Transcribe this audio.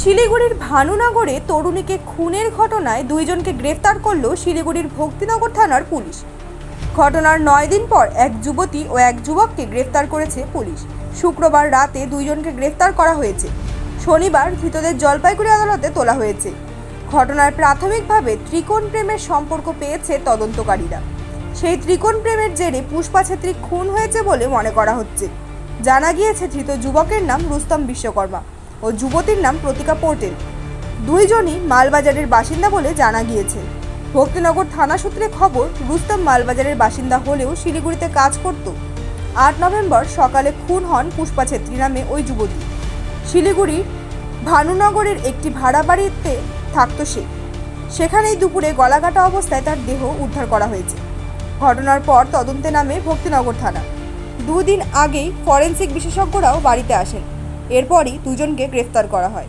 শিলিগুড়ির ভানুনগরে তরুণীকে খুনের ঘটনায় দুইজনকে গ্রেফতার করল শিলিগুড়ির ভক্তিনগর থানার পুলিশ। ঘটনার নয় দিন পর এক যুবতী ও এক যুবককে গ্রেফতার করেছে পুলিশ। শুক্রবার রাতে দুইজনকে গ্রেফতার করা হয়েছে। শনিবার ধৃতদের জলপাইগুড়ি আদালতে তোলা হয়েছে। ঘটনায় প্রাথমিকভাবে ত্রিকোণ প্রেমের সম্পর্ক পেয়েছে তদন্তকারীরা। সেই ত্রিকোণ প্রেমের জেরে পুষ্পা ছেত্রী খুন হয়েছে বলে মনে করা হচ্ছে। জানা গিয়েছে, ধৃত যুবকের নাম রুস্তম বিশ্বকর্মা। ও যুবতীর নাম প্রতিকা পোর্টেল। দুইজনই মালবাজারের বাসিন্দা বলে জানা গিয়েছে। ভক্তিনগর থানা সূত্রে খবর, রুস্তম মালবাজারের বাসিন্দা হলেও শিলিগুড়িতে কাজ করত। আট নভেম্বর সকালে খুন হন পুষ্পা ছেত্রী নামে ওই যুবতী। শিলিগুড়ির ভানুনগরের একটি ভাড়া বাড়িতে থাকত সে। সেখানেই দুপুরে গলাকাটা অবস্থায় তার দেহ উদ্ধার করা হয়েছে। ঘটনার পর তদন্তে নামে ভক্তিনগর থানা। দুদিন আগেই ফরেনসিক বিশেষজ্ঞরাও বাড়িতে আসেন। এরপরই দুজনকে গ্রেফতার করা হয়।